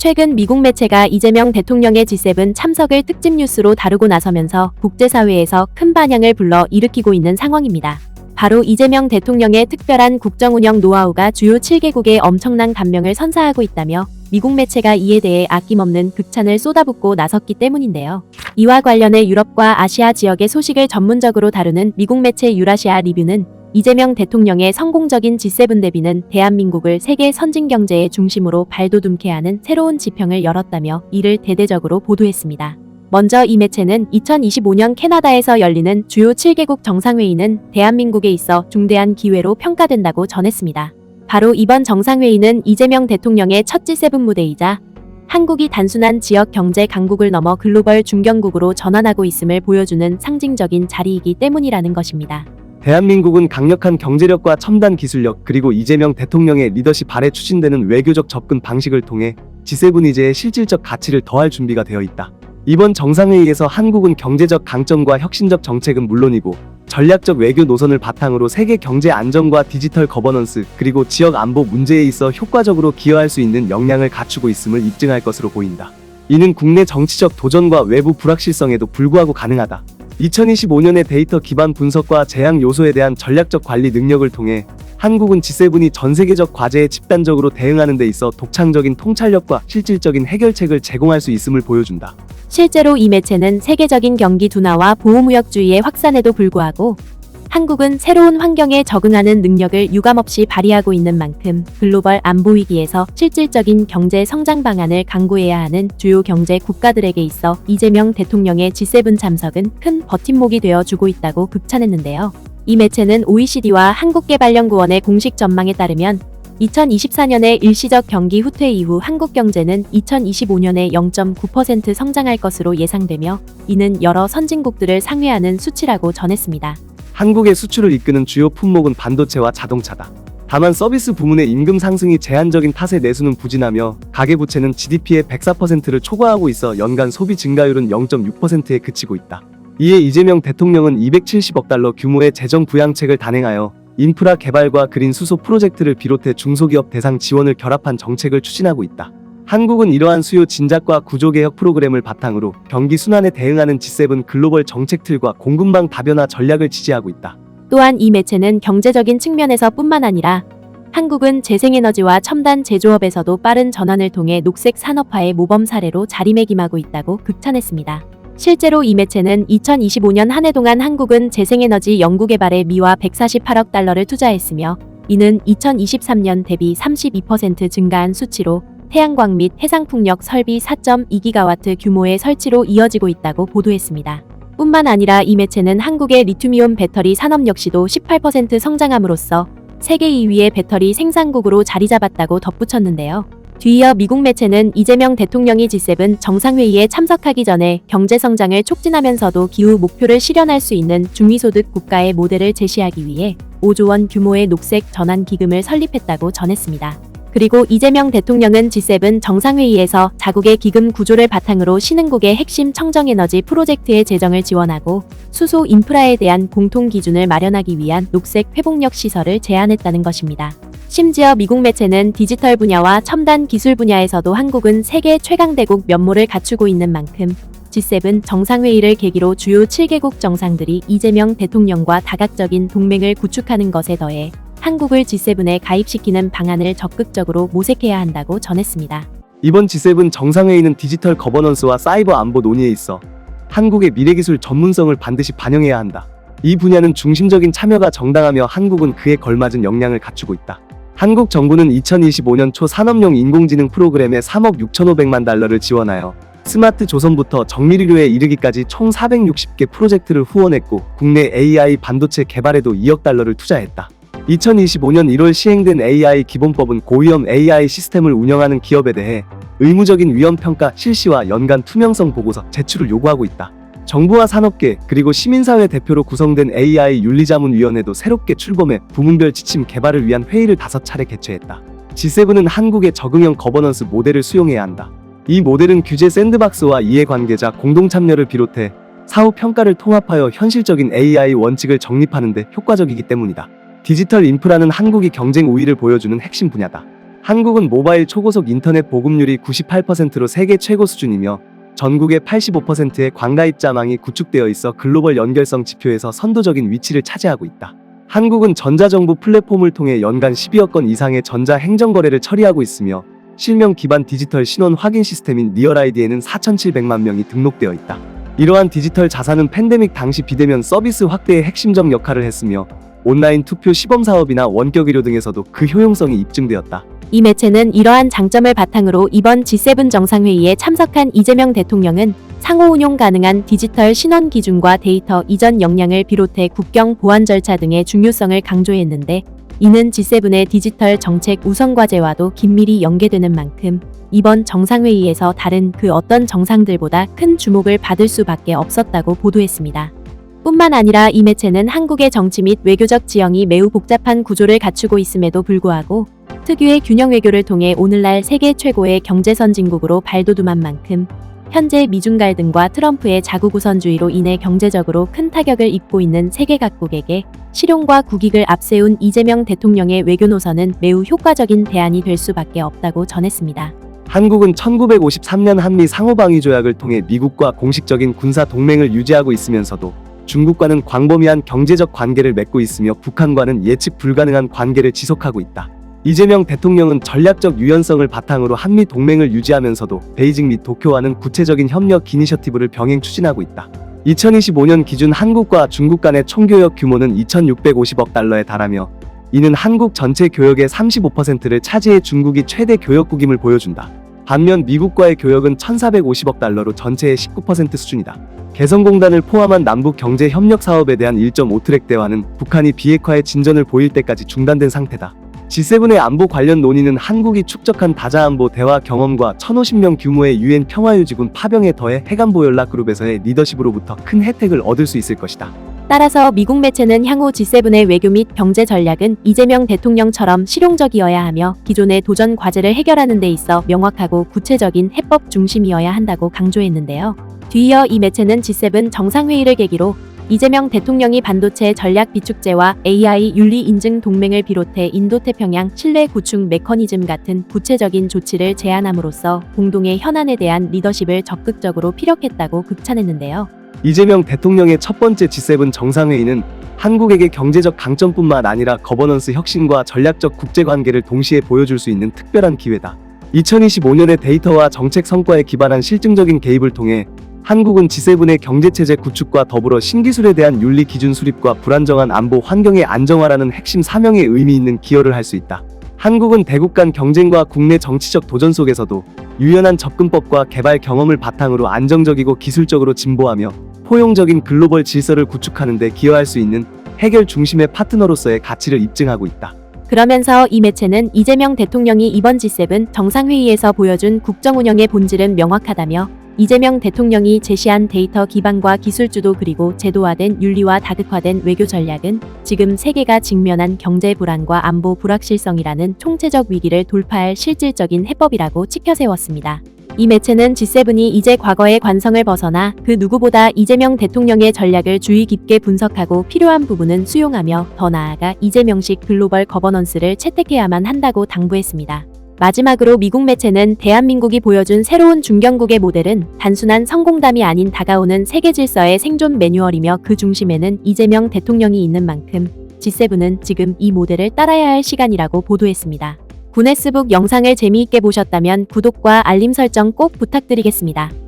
최근 미국 매체가 이재명 대통령의 G7 참석을 특집 뉴스로 다루고 나서면서 국제사회에서 큰 반향을 불러 일으키고 있는 상황입니다. 바로 이재명 대통령의 특별한 국정 운영 노하우가 주요 7개국에 엄청난 감명을 선사하고 있다며 미국 매체가 이에 대해 아낌없는 극찬을 쏟아붓고 나섰기 때문인데요. 이와 관련해 유럽과 아시아 지역의 소식을 전문적으로 다루는 미국 매체 유라시아 리뷰는 이재명 대통령의 성공적인 G7 대비는 대한민국을 세계 선진 경제의 중심으로 발돋움케 하는 새로운 지평을 열었다며 이를 대대적으로 보도했습니다. 먼저 이 매체는 2025년 캐나다에서 열리는 주요 7개국 정상회의는 대한민국에 있어 중대한 기회로 평가된다고 전했습니다. 바로 이번 정상회의는 이재명 대통령의 첫 G7 무대이자 한국이 단순한 지역 경제 강국을 넘어 글로벌 중견국으로 전환하고 있음을 보여주는 상징적인 자리이기 때문이라는 것입니다. 대한민국은 강력한 경제력과 첨단 기술력 그리고 이재명 대통령의 리더십 아래 추진되는 외교적 접근 방식을 통해 G7 이제의 실질적 가치를 더할 준비가 되어 있다. 이번 정상회의에서 한국은 경제적 강점과 혁신적 정책은 물론이고 전략적 외교 노선을 바탕으로 세계 경제 안정과 디지털 거버넌스 그리고 지역 안보 문제에 있어 효과적으로 기여할 수 있는 역량을 갖추고 있음을 입증할 것으로 보인다. 이는 국내 정치적 도전과 외부 불확실성에도 불구하고 가능하다. 2025년의 데이터 기반 분석과 재앙 요소에 대한 전략적 관리 능력을 통해 한국은 G7이 전 세계적 과제에 집단적으로 대응하는 데 있어 독창적인 통찰력과 실질적인 해결책을 제공할 수 있음을 보여준다. 실제로 이 매체는 세계적인 경기 둔화와 보호무역주의의 확산에도 불구하고 한국은 새로운 환경에 적응하는 능력을 유감없이 발휘하고 있는 만큼 글로벌 안보 위기에서 실질적인 경제 성장 방안을 강구해야 하는 주요 경제 국가들에게 있어 이재명 대통령의 G7 참석은 큰 버팀목이 되어 주고 있다고 극찬했는데요. 이 매체는 OECD와 한국개발연구원의 공식 전망에 따르면 2024년에 일시적 경기 후퇴 이후 한국 경제는 2025년에 0.9% 성장할 것으로 예상되며 이는 여러 선진국들을 상회하는 수치라고 전했습니다. 한국의 수출을 이끄는 주요 품목은 반도체와 자동차다. 다만 서비스 부문의 임금 상승이 제한적인 탓에 내수는 부진하며 가계부채는 GDP의 104%를 초과하고 있어 연간 소비 증가율은 0.6%에 그치고 있다. 이에 이재명 대통령은 270억 달러 규모의 재정 부양책을 단행하여 인프라 개발과 그린 수소 프로젝트를 비롯해 중소기업 대상 지원을 결합한 정책을 추진하고 있다. 한국은 이러한 수요 진작과 구조개혁 프로그램을 바탕으로 경기 순환에 대응하는 G7 글로벌 정책 틀과 공급망 다변화 전략을 지지하고 있다. 또한 이 매체는 경제적인 측면에서 뿐만 아니라 한국은 재생에너지와 첨단 제조업에서도 빠른 전환을 통해 녹색 산업화의 모범 사례로 자리매김하고 있다고 극찬했습니다. 실제로 이 매체는 2025년 한 해 동안 한국은 재생에너지 연구개발에 미화 148억 달러를 투자했으며 이는 2023년 대비 32% 증가한 수치로 태양광 및 해상풍력 설비 4.2기가와트 규모의 설치로 이어지고 있다고 보도했습니다. 뿐만 아니라 이 매체는 한국의 리튬이온 배터리 산업 역시도 18% 성장함으로써 세계 2위의 배터리 생산국으로 자리 잡았다고 덧붙였는데요. 뒤이어 미국 매체는 이재명 대통령이 G7 정상회의에 참석하기 전에 경제 성장을 촉진하면서도 기후 목표를 실현할 수 있는 중위소득 국가의 모델을 제시하기 위해 5조 원 규모의 녹색 전환 기금을 설립했다고 전했습니다. 그리고 이재명 대통령은 G7 정상회의에서 자국의 기금 구조를 바탕으로 신흥국의 핵심 청정에너지 프로젝트의 재정을 지원하고 수소 인프라에 대한 공통 기준을 마련하기 위한 녹색 회복력 시설을 제안했다는 것입니다. 심지어 미국 매체는 디지털 분야와 첨단 기술 분야에서도 한국은 세계 최강대국 면모를 갖추고 있는 만큼 G7 정상회의를 계기로 주요 7개국 정상들이 이재명 대통령과 다각적인 동맹을 구축하는 것에 더해 한국을 G7에 가입시키는 방안을 적극적으로 모색해야 한다고 전했습니다. 이번 G7 정상회의는 디지털 거버넌스와 사이버 안보 논의에 있어 한국의 미래기술 전문성을 반드시 반영해야 한다. 이 분야는 중심적인 참여가 정당하며 한국은 그에 걸맞은 역량을 갖추고 있다. 한국 정부는 2025년 초 산업용 인공지능 프로그램에 3억 6,500만 달러를 지원하여 스마트 조선부터 정밀의료에 이르기까지 총 460개 프로젝트를 후원했고 국내 AI 반도체 개발에도 2억 달러를 투자했다. 2025년 1월 시행된 AI 기본법은 고위험 AI 시스템을 운영하는 기업에 대해 의무적인 위험 평가 실시와 연간 투명성 보고서 제출을 요구하고 있다. 정부와 산업계 그리고 시민사회 대표로 구성된 AI 윤리자문위원회도 새롭게 출범해 부문별 지침 개발을 위한 회의를 다섯 차례 개최했다. G7은 한국의 적응형 거버넌스 모델을 수용해야 한다. 이 모델은 규제 샌드박스와 이해관계자 공동참여를 비롯해 사후 평가를 통합하여 현실적인 AI 원칙을 정립하는 데 효과적이기 때문이다. 디지털 인프라는 한국이 경쟁 우위를 보여주는 핵심 분야다. 한국은 모바일 초고속 인터넷 보급률이 98%로 세계 최고 수준이며 전국의 85%의 관가입 자망이 구축되어 있어 글로벌 연결성 지표에서 선도적인 위치를 차지하고 있다. 한국은 전자정부 플랫폼을 통해 연간 12억 건 이상의 전자 행정 거래를 처리하고 있으며 실명 기반 디지털 신원 확인 시스템인 리얼아이디에는 4,700만 명이 등록되어 있다. 이러한 디지털 자산은 팬데믹 당시 비대면 서비스 확대의 핵심적 역할을 했으며 온라인 투표 시범 사업이나 원격 의료 등에서도 그 효용성이 입증되었다. 이 매체는 이러한 장점을 바탕으로 이번 G7 정상회의에 참석한 이재명 대통령은 상호 운용 가능한 디지털 신원 기준과 데이터 이전 역량을 비롯해 국경 보안 절차 등의 중요성을 강조했는데 이는 G7의 디지털 정책 우선 과제와도 긴밀히 연계되는 만큼 이번 정상회의에서 다른 그 어떤 정상들보다 큰 주목을 받을 수밖에 없었다고 보도했습니다. 뿐만 아니라 이 매체는 한국의 정치 및 외교적 지형이 매우 복잡한 구조를 갖추고 있음에도 불구하고 특유의 균형 외교를 통해 오늘날 세계 최고의 경제 선진국으로 발돋움한 만큼 현재 미중 갈등과 트럼프의 자국 우선주의로 인해 경제적으로 큰 타격을 입고 있는 세계 각국에게 실용과 국익을 앞세운 이재명 대통령의 외교 노선은 매우 효과적인 대안이 될 수밖에 없다고 전했습니다. 한국은 1953년 한미 상호방위 조약을 통해 미국과 공식적인 군사 동맹을 유지하고 있으면서도 중국과는 광범위한 경제적 관계를 맺고 있으며 북한과는 예측 불가능한 관계를 지속하고 있다. 이재명 대통령은 전략적 유연성을 바탕으로 한미 동맹을 유지하면서도 베이징 및 도쿄와는 구체적인 협력 이니셔티브를 병행 추진하고 있다. 2025년 기준 한국과 중국 간의 총교역 규모는 2,650억 달러에 달하며 이는 한국 전체 교역의 35%를 차지해 중국이 최대 교역국임을 보여준다. 반면 미국과의 교역은 1,450억 달러로 전체의 19% 수준이다. 개성공단을 포함한 남북 경제 협력 사업에 대한 1.5트랙 대화는 북한이 비핵화의 진전을 보일 때까지 중단된 상태다. G7의 안보 관련 논의는 한국이 축적한 다자안보 대화 경험과 1,050명 규모의 유엔 평화유지군 파병에 더해 해관보 연락 그룹에서의 리더십으로부터 큰 혜택을 얻을 수 있을 것이다. 따라서 미국 매체는 향후 G7의 외교 및 경제 전략은 이재명 대통령처럼 실용적이어야 하며 기존의 도전 과제를 해결하는 데 있어 명확하고 구체적인 해법 중심이어야 한다고 강조했는데요. 뒤이어 이 매체는 G7 정상회의를 계기로 이재명 대통령이 반도체 전략 비축제와 AI 윤리 인증 동맹을 비롯해 인도태평양 신뢰 구축 메커니즘 같은 구체적인 조치를 제안함으로써 공동의 현안에 대한 리더십을 적극적으로 피력했다고 극찬했는데요. 이재명 대통령의 첫 번째 G7 정상회의는 한국에게 경제적 강점뿐만 아니라 거버넌스 혁신과 전략적 국제관계를 동시에 보여줄 수 있는 특별한 기회다. 2025년의 데이터와 정책 성과에 기반한 실증적인 개입을 통해 한국은 G7의 경제체제 구축과 더불어 신기술에 대한 윤리 기준 수립과 불안정한 안보 환경의 안정화라는 핵심 사명에 의미 있는 기여를 할 수 있다. 한국은 대국 간 경쟁과 국내 정치적 도전 속에서도 유연한 접근법과 개발 경험을 바탕으로 안정적이고 기술적으로 진보하며 포용적인 글로벌 질서를 구축하는 데 기여할 수 있는 해결 중심의 파트너로서의 가치를 입증하고 있다. 그러면서 이 매체는 이재명 대통령이 이번 G7 정상회의에서 보여준 국정 운영의 본질은 명확하다며 이재명 대통령이 제시한 데이터 기반과 기술주도 그리고 제도화된 윤리와 다극화된 외교 전략은 지금 세계가 직면한 경제 불안과 안보 불확실성이라는 총체적 위기를 돌파할 실질적인 해법이라고 치켜세웠습니다. 이 매체는 G7이 이제 과거의 관성을 벗어나 그 누구보다 이재명 대통령의 전략을 주의 깊게 분석하고 필요한 부분은 수용하며 더 나아가 이재명식 글로벌 거버넌스를 채택해야만 한다고 당부했습니다. 마지막으로 미국 매체는 대한민국이 보여준 새로운 중견국의 모델은 단순한 성공담이 아닌 다가오는 세계 질서의 생존 매뉴얼이며 그 중심에는 이재명 대통령이 있는 만큼 G7은 지금 이 모델을 따라야 할 시간이라고 보도했습니다. 구네스북 영상을 재미있게 보셨다면 구독과 알림 설정 꼭 부탁드리겠습니다.